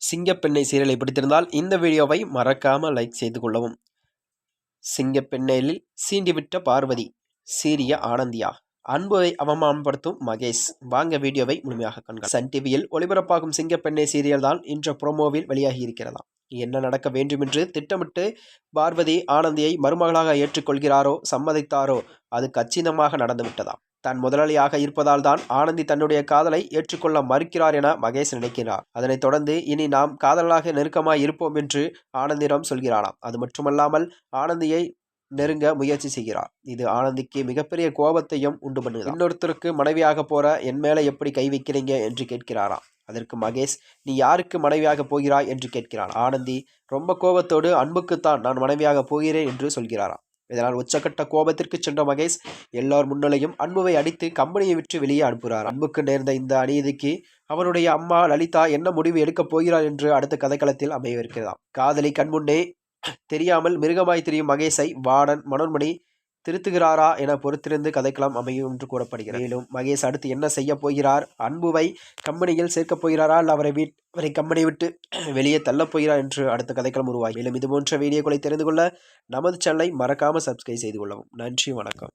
சிங்கப்பெண்ணை சீரியலை பிடித்திருந்தால் இந்த வீடியோவை மறக்காமல் லைக் செய்து கொள்ளவும். சிங்கப்பெண்ணையில் சீண்டிவிட்ட பார்வதி சீரிய ஆனந்தியா. அன்புவை அவமானப்படுத்தும் மகேஷ். வாங்க வீடியோவை முழுமையாக காண்க. சன் டிவியில் ஒளிபரப்பாகும் சிங்கப்பெண்ணை சீரியல் தான் இன்ற ப்ரோமோவில் வெளியாகி இருக்கிறதா என்ன நடக்க வேண்டுமென்று திட்டமிட்டு பார்வதி ஆனந்தியை மருமகளாக ஏற்றுக்கொள்கிறாரோ சம்மதித்தாரோ அது கச்சிதமாக நடந்துவிட்டதாம். தன் முதலாளியாக இருப்பதால் தான் ஆனந்தி தன்னுடைய காதலை ஏற்றுக்கொள்ள மறுக்கிறார் என மகேஷ் நினைக்கிறார். அதனைத் தொடர்ந்து இனி நாம் காதலாக நெருக்கமாய் இருப்போம் என்று ஆனந்திடம் சொல்கிறாராம் அது மட்டுமல்லாமல் ஆனந்தியை நெருங்க முயற்சி செய்கிறார். இது ஆனந்திக்கு மிகப்பெரிய கோபத்தையும் உண்டு பண்ணுது? இன்னொருத்தருக்கு மனைவியாக போற என் மேலே எப்படி கை வைக்கிறீங்க என்று கேட்கிறாராம். அதற்கு மகேஷ் நீ யாருக்கு மனைவியாக போகிறாய்? என்று கேட்கிறான் ஆனந்தி ரொம்ப கோபத்தோடு அன்புக்குத்தான் நான் மனைவியாக போகிறேன் என்று சொல்கிறாராம். இதனால் உச்சக்கட்ட கோபத்திற்கு சென்ற மகேஷ் எல்லோர் முன்னிலையும் அன்புவை அடித்து கம்பெனியை விட்டு வெளியே அனுப்புகிறார். அன்புக்கு நேர்ந்த இந்த அநீதிக்கு அவருடைய அம்மா லலிதா என்ன முடிவு எடுக்கப் போகிறார் என்று அடுத்த கதைக்களத்தில் அமையவிருக்கிறதாம் காதலி கண்முன்னே தெரியாமல் மிருகமாய் தெரியும் மகேஷை வாடன் மனோன்மணி திருத்துகிறாரா என பொறுத்திருந்து கதைக்கலாம் அமையும் என்று கூறப்படுகிறது. மேலும் மகேஷ் அடுத்து என்ன செய்ய போகிறார்? அன்புவை கம்பெனியில் சேர்க்கப் போகிறாரா? அல்ல அவரை வீட் அவரை கம்பெனி விட்டு வெளியே தள்ளப் போகிறார்? என்று அடுத்த கதைக்களம் உருவாகி. மேலும் இது போன்ற வீடியோக்களை தெரிந்து கொள்ள நமது சேனலை மறக்காமல் சப்ஸ்கிரைப் செய்து கொள்ளவும். நன்றி வணக்கம்.